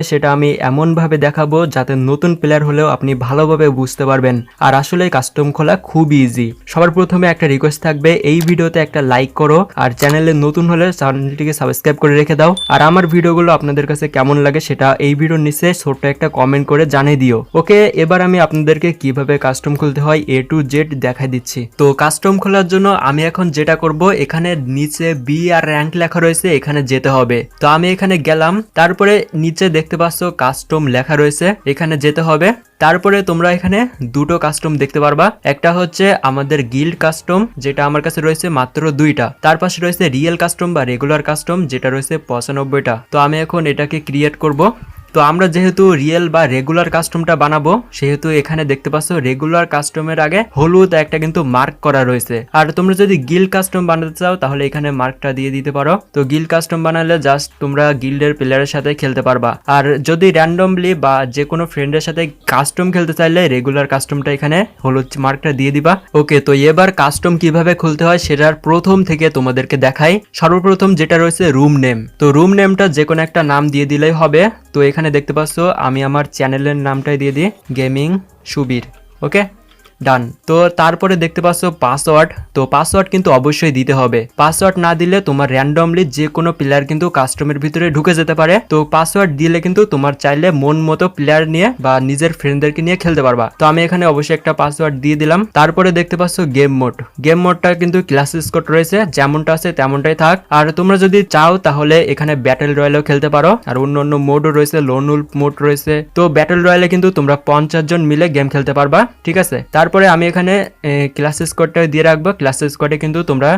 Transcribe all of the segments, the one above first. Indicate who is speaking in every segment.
Speaker 1: সেটা আমি এমনভাবে দেখাবো যাতে নতুন প্লেয়ার হলেও আপনি ভালোভাবে বুঝতে পারবেন। আর আসলে কাস্টম খোলা খুব ইজি সবার প্রথমে একটা রিকোয়েস্ট থাকবে, এই ভিডিওতে একটা লাইক করো, আর চ্যানেলে নতুন হলে চ্যানেলটিকে সাবস্ক্রাইব করে রেখে দাও। আর আমার ভিডিওগুলো আপনাদের কাছে কেমন লাগে সেটা এই ভিডিওর নিচে ছোট্ট একটা কমেন্ট করে জানিয়ে দিও। ওকে, এবার আমি আপনাদেরকে কীভাবে কাস্টম খুলতে হয় এ টু জেড দেখাই দিচ্ছি। তো কাস্টম খোলার জন্য আমি এখন যেটা করব, এখানে নিচে বি আর র্যাঙ্ক লেখা রয়েছে, এখানে যেতে হবে। তো আমি এখানে গেলাম, তারপরে নিচে দেখতে পাচ্ছ কাস্টম লেখা রয়েছে, এখানে যেতে হবে। তারপরে তোমরা এখানে দুটো কাস্টম দেখতে পারবা। একটা হচ্ছে আমাদের গিল্ড কাস্টম যেটা আমার কাছে রয়েছে মাত্র দুইটা। তার পাশে রয়েছে রিয়েল কাস্টম বা রেগুলার কাস্টম যেটা রয়েছে পঁচানব্বইটা। তো আমি এখন এটাকে ক্রিয়েট করব। তো আমরা যেহেতু রিয়েল বা রেগুলার কাস্টমটা বানাবো, সেহেতু এখানে দেখতে পাচ্ছ রেগুলার কাস্টমের আগে হলুদ একটা কিন্তু মার্ক করা রয়েছে। আর তোমরা যদি গিল কাস্টম বানাতে চাও, তাহলে এখানে মার্কটা দিয়ে দিতে পারো। তো গিল কাস্টম বানালে জাস্ট তোমরা গিল্ডের প্লেয়ারের সাথে খেলতে পারবা। আর যদি র্যান্ডমলি বা যে কোনো ফ্রেন্ডের সাথে কাস্টম খেলতে চাইলে রেগুলার কাস্টমটা এখানে হলুদ মার্কটা দিয়ে দিবা। ওকে, তো এবার কাস্টম কীভাবে খুলতে হয়, সেটার প্রথম থেকে তোমাদেরকে দেখাই। সর্বপ্রথম যেটা রয়েছে রুম নেম তো রুম নেমটা যে কোনো একটা নাম দিয়ে দিলেই হবে। তো এখানে দেখতে পাচ্ছ আমি আমার চ্যানেলের নামটাই দিয়ে দিই গেমিং সুবীর ওকে? ডান তো তারপরে দেখতে পাচ্ছ পাসওয়ার্ড তো পাসওয়ার্ড কিন্তু অবশ্যই দিতে হবে। পাসওয়ার্ড না দিলে তোমার র্যান্ডমলি যে কোনো প্লেয়ার কিন্তু কাস্টমের ভিতরে ঢুকে যেতে পারে। তো পাসওয়ার্ড দিলে কিন্তু তোমার চাইলে মন মতো প্লেয়ার নিয়ে বা নিজের ফ্রেন্ডদেরকে নিয়ে খেলতে পারবা। তো আমি এখানে অবশ্যই একটা পাসওয়ার্ড দিয়ে দিলাম। তারপরে দেখতে পাচ্ছ গেম মোড গেম মোডটা কিন্তু ক্লাস স্কোর রয়েছে। যেমনটা আছে তেমনটাই থাক। আর তোমরা যদি চাও তাহলে এখানে ব্যাটেল রয়্যালও খেলতে পারো। আর অন্য অন্য মোডও রয়েছে। লোন উল্ফ মোড রয়েছে। তো ব্যাটেল রয়্যালে কিন্তু তোমরা পঞ্চাশ জন মিলে গেম খেলতে পারবা। ঠিক আছে? তারপরে আমি এখানে ক্লাস স্কোয়াডটা দিয়ে রাখব। ক্লাস স্কোয়াডে কিন্তু তোমরা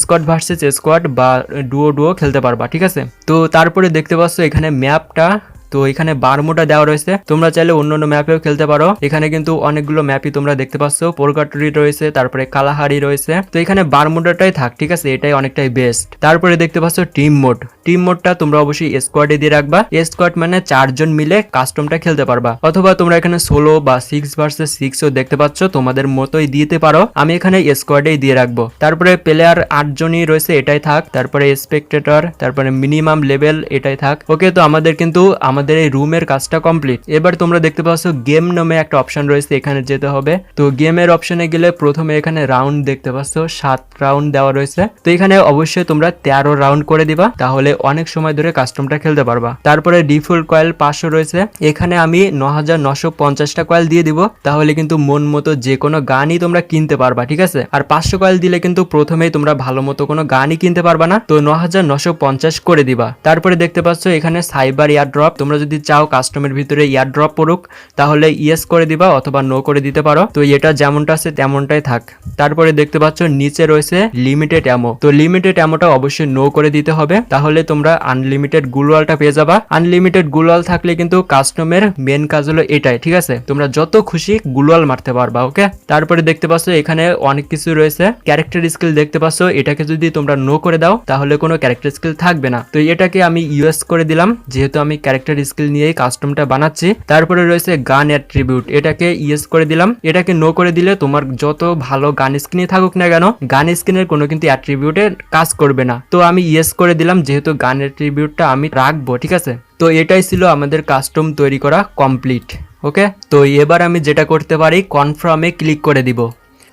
Speaker 1: স্কোয়াড ভার্সেস স্কোয়াড বা ডুও ডুও খেলতে পারবা, ঠিক আছে? তো তারপরে দেখতে পাচ্ছ এখানে ম্যাপটা তো এখানে বারমোটা দেওয়া রয়েছে। তোমরা চাইলে অন্য অন্য ম্যাপেও খেলতে পারো। এখানে কিন্তু অনেকগুলো ম্যাপই তোমরা দেখতে পাচ্ছ। পোরগাটরি রয়েছে, তারপরে কালাহারি রয়েছে। তো এখানে বারমোটাটাই থাক, ঠিক আছে? এটাই অনেকটাই বেস্ট তারপরে দেখতে পাচ্ছ টিম মোড টিম মোডটা তোমরা অবশ্যই স্কোয়াডে দিয়ে রাখবা। স্কোয়াড মানে চারজন মিলে কাস্টমটা খেলতে পারবা। অথবা তোমরা এখানে ষোলো বা সিক্স ভার্সেস সিক্সও দেখতে পাচ্ছ। তোমাদের মতোই দিতে পারো। আমি এখানে স্কোয়াডেই দিয়ে রাখব। তারপরে প্লেয়ার আটজনই রয়েছে, এটাই থাক। তারপরে স্পেকটেটর তারপরে মিনিমাম লেভেল এটাই থাক। ওকে তো আমাদের কিন্তু আমাদের এই রুমের কাজটা কমপ্লিট এবার তোমরা দেখতে পাচ্ছ গেম নামে একটা অপশন রয়েছে, এখানে যেতে হবে। তো গেমের অপশনে গেলে প্রথমে এখানে রাউন্ড দেখতে পাচ্ছ, সাত রাউন্ড দেওয়া রয়েছে। তো এখানে অবশ্যই তোমরা তেরো রাউন্ড করে দিবা, তাহলে অনেক সময় ধরে কাস্টমটা খেলতে পারবা। তারপরে ডিফল্ট কয়েল পাঁচশো রয়েছে। এখানে আমি ন হাজার নশো পঞ্চাশটা কয়েল দিয়ে দিব, তাহলে কিন্তু মন মতো যে কোনো গানই তোমরা কিনতে পারবা, ঠিক আছে? আর পাঁচশো কয়েল দিলে কিন্তু প্রথমেই তোমরা ভালো মতো কোনো গানই কিনতে পারবা না। তো ন হাজার নশো পঞ্চাশ করে দিবা। তারপরে দেখতে পাচ্ছ এখানে সাইবার ইয়ার ড্রপ তোমরা যদি চাও কাস্টমের ভিতরে ইয়ার ড্রপ পড়ুক, তাহলে ইয়েস করে দিবা অথবা নো করে দিতে পারো। তো এটা যেমনটা আছে তেমনটাই থাক। তারপরে দেখতে পাচ্ছ নিচে রয়েছে লিমিটেড অ্যামো তো লিমিটেড অ্যামোটা অবশ্যই নো করে দিতে হবে। তাহলে তোমরা আনলিমিটেড গুলওয়ালটা পেয়ে যাবা। আনলিমিটেড গুলওয়াল থাকলে কিন্তু কাস্টমের মেন কাজ হলো এটাই, ঠিক আছে? তোমরা যত খুশি গুলওয়াল মারতে পারবা ওকে তারপরে দেখতে পাচ্ছ এখানে অনেক কিছু রয়েছে। ক্যারেক্টার স্কিল দেখতে পাচ্ছ, এটাকে যদি তোমরা নো করে দাও, তাহলে কোনো ক্যারেক্টার স্কিল থাকবে না। তো এটাকে আমি ইউএস করে দিলাম, যেহেতু আমি ক্যারেক্টার স্কিল নিয়েই কাস্টমটা বানাচ্ছি। তারপরে রয়েছে গান অ্যাট্রিবিউট এটাকে ইয়েস করে দিলাম। এটাকে নো করে দিলে তোমার যত ভালো গান স্কিনে থাকুক না কেন, গান স্কিনের কোনো কিন্তু অ্যাট্রিবিউটে কাজ করবে না। তো আমি ইয়েস করে দিলাম, যেহেতু গান অ্যাট্রিবিউটটা আমি রাখব, ঠিক আছে? তো এটাই ছিল আমাদের কাস্টম তৈরি করা কমপ্লিট ওকে তো এবার আমি যেটা করতে পারি কনফার্মে ক্লিক করে দিব।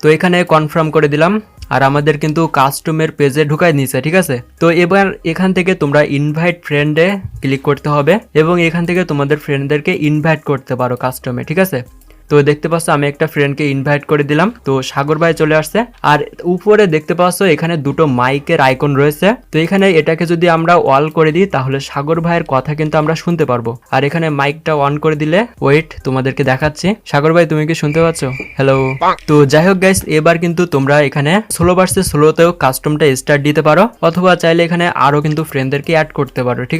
Speaker 1: তো এখানে কনফার্ম করে দিলাম। আর আমাদের কিন্তু কাস্টমের পেজে ঢুকায় নিছে ঠিক আছে? তো এবার এখান থেকে তোমরা ইনভাইট ফ্রেন্ডে ক্লিক করতে হবে এবং এখান থেকে তোমাদের ফ্রেন্ডদেরকে ইনভাইট করতে পারো কাস্টমে ঠিক আছে? তো দেখতে পাচ্ছ, আমি একটা ফ্রেন্ডকে ইনভাইট করে দিলাম। তো সাগর ভাই চলে আসছে। আর উপরে দেখতে পাচ্ছ, এখানে দুটো মাইকের আইকন রয়েছে। তো এখানে এটাকে যদি আমরা অল করে দিই, তাহলে সাগর ভাইয়ের কথা কিন্তু আমরা শুনতে পারব। আর এখানে মাইকটা অন করে দিলে ওয়েট তোমাদেরকে দেখাচ্ছি। সাগর ভাই, তুমি কি শুনতে পাচ্ছ? হ্যালো তো যাই হোক গাইস এবার কিন্তু তোমরা এখানে ষোলো ভার্সে ষোলোতেও কাস্টমটা স্টার্ট দিতে পারো। অথবা চাইলে এখানে আরও কিন্তু ফ্রেন্ডদেরকে অ্যাড করতে পারো, ঠিক